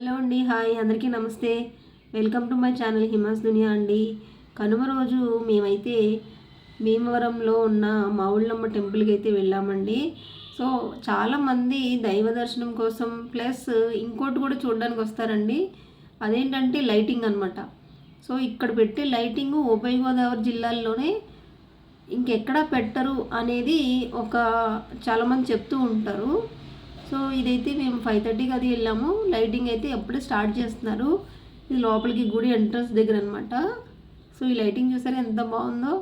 Hello అండి hi అందరికీ నమస్తే. Welcome to my channel Himas Duniya అండి. కనుమ రోజు మేమైతే భీమవరంలో ఉన్న మావుళ్ళమ్మ టెంపుల్కి అయితే వెళ్ళామండి. సో చాలామంది దైవ దర్శనం కోసం ప్లస్ ఇంకోటి కూడా చూడడానికి వస్తారండి. అదేంటంటే లైటింగ్ అనమాట సో ఇక్కడ పెట్టే లైటింగ్ ఉభయ గోదావరి జిల్లాల్లోనే ఇంకెక్కడా పెట్టరు అనేది ఒక చాలామంది చెప్తూ ఉంటారు. సో ఇదైతే మేము ఫైవ్ థర్టీకి అది వెళ్ళాము. లైటింగ్ అయితే ఎప్పుడే స్టార్ట్ చేస్తున్నారు. ఇది లోపలికి గుడి ఎంట్రన్స్ దగ్గర అనమాట సో ఈ లైటింగ్ చూసారా ఎంత బాగుందో?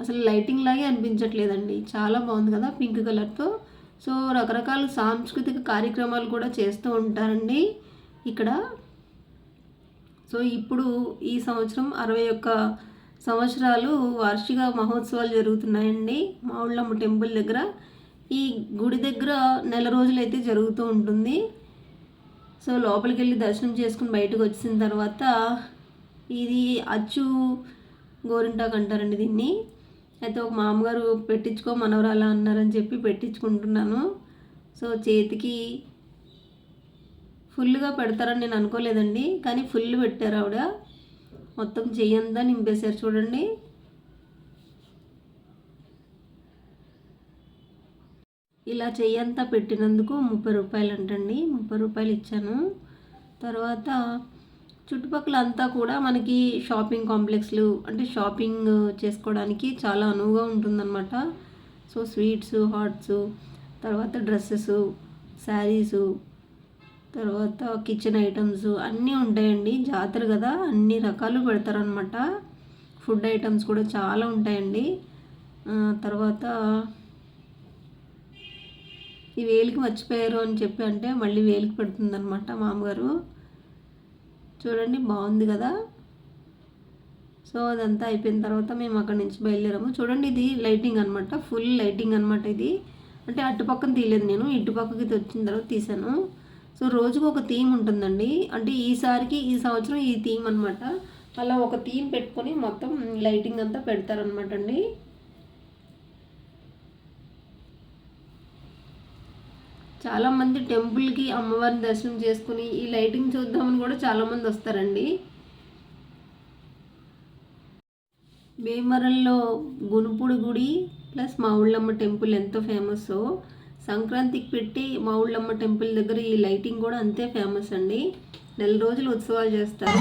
అసలు లైటింగ్ లాగే అనిపించట్లేదండి. చాలా బాగుంది కదా పింక్ కలర్తో సో రకరకాల సాంస్కృతిక కార్యక్రమాలు కూడా చేస్తూ ఉంటారండి ఇక్కడ. సో ఇప్పుడు ఈ సంవత్సరం అరవై ఒక్క సంవత్సరాలు వార్షిక మహోత్సవాలు జరుగుతున్నాయండి. మా ఊళ్ళమ్మ టెంపుల్ దగ్గర. ఈ గుడి దగ్గర నెల రోజులైతే జరుగుతూ ఉంటుంది. సో లోపలికి వెళ్ళి దర్శనం చేసుకుని బయటకు వచ్చిన తర్వాత ఇది అచ్చు గోరింటాకు అంటారండి దీన్ని. అయితే ఒక మామగారు పెట్టించుకో మనవరాలా అన్నారని చెప్పి పెట్టించుకుంటున్నాను. సో చేతికి ఫుల్గా పెడతారని నేను అనుకోలేదండి. కానీ ఫుల్ పెట్టారు ఆవిడ. మొత్తం చెయ్యంతా నింపేశారు చూడండి. ఇలా చెయ్యంతా పెట్టినందుకు ముప్పై రూపాయలు అంటండి ముప్పై రూపాయలు ఇచ్చాను. తర్వాత చుట్టుపక్కల అంతా కూడా మనకి షాపింగ్ కాంప్లెక్స్లు అంటే షాపింగ్ చేసుకోవడానికి చాలా అనువుగా ఉంటుందన్నమాట. సో స్వీట్స్ హాట్స్ తర్వాత డ్రెస్సెస్ శారీసు తర్వాత కిచెన్ ఐటమ్స్ అన్నీ ఉంటాయండి. జాతర కదా అన్ని రకాలు పెడతారనమాట ఫుడ్ ఐటమ్స్ కూడా చాలా ఉంటాయండి. తర్వాత ఈ వేలికి మర్చిపోయారు అని చెప్పి అంటే మళ్ళీ వేలికి పెడుతుందనమాట మామగారు. చూడండి బాగుంది కదా? సో అదంతా అయిపోయిన తర్వాత మేము అక్కడి నుంచి బయలుదేరాము. చూడండి ఇది లైటింగ్ అనమాట ఫుల్ లైటింగ్ అనమాట ఇది. అంటే అటుపక్కన తీయలేదు నేను ఇటుపక్కకి వచ్చిన తర్వాత తీసాను సో రోజుకు ఒక థీమ్ ఉంటుందండి. అంటే ఈసారికి ఈ సంవత్సరం ఈ థీమ్ అనమాట అలా ఒక థీమ్ పెట్టుకొని మొత్తం లైటింగ్ అంతా పెడతారనమాట అండి. చాలామంది టెంపుల్కి అమ్మవారిని దర్శనం చేసుకుని ఈ లైటింగ్ చూద్దామని కూడా చాలామంది వస్తారండి. భీమవరంలో గునుపుడు గుడి ప్లస్ మా ఊళ్ళమ్మ టెంపుల్ ఎంతో ఫేమస్ సంక్రాంతికి పెట్టి మావుళ్ళమ్మ టెంపుల్ దగ్గర ఈ లైటింగ్ కూడా అంతే ఫేమస్ అండి. నెల రోజులు ఉత్సవాలు చేస్తారు.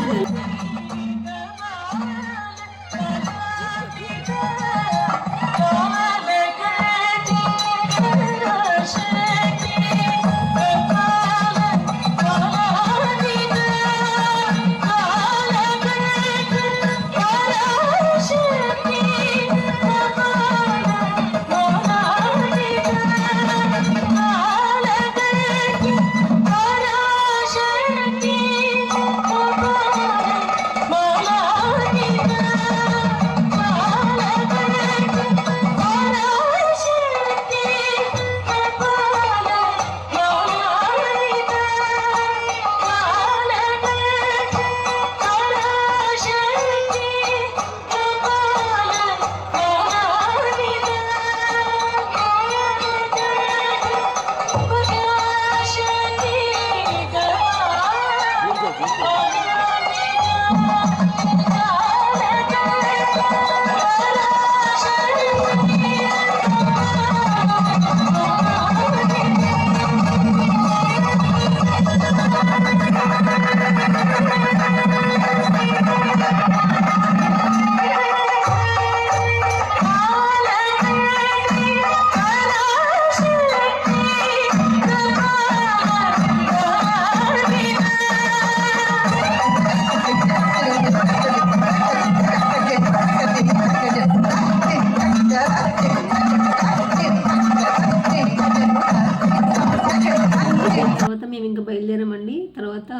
తర్వాత మధ్యాహ్నం అండి. తర్వాత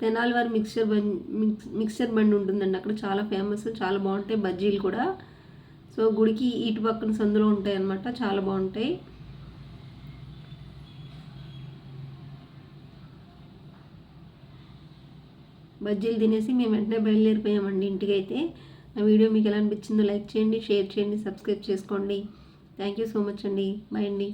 తెనాలి వారి మిక్సర్ బండి మిక్సర్ బండి ఉంటుందండి. అక్కడ చాలా ఫేమస్ చాలా బాగుంటాయి బజ్జీలు కూడా. సో గుడికి ఇటు పక్కన సందులో ఉంటాయి అన్నమాట చాలా బాగుంటాయి. బజ్జీలు తినేసి మేము వెంటనే బయలుదేరిపోయామండి ఇంటికి అయితే. నా వీడియో మీకు ఎలా అనిపించిందో లైక్ చేయండి షేర్ చేయండి సబ్స్క్రైబ్ చేసుకోండి. థ్యాంక్ యూ సో మచ్ అండి. బాయ్ అండి.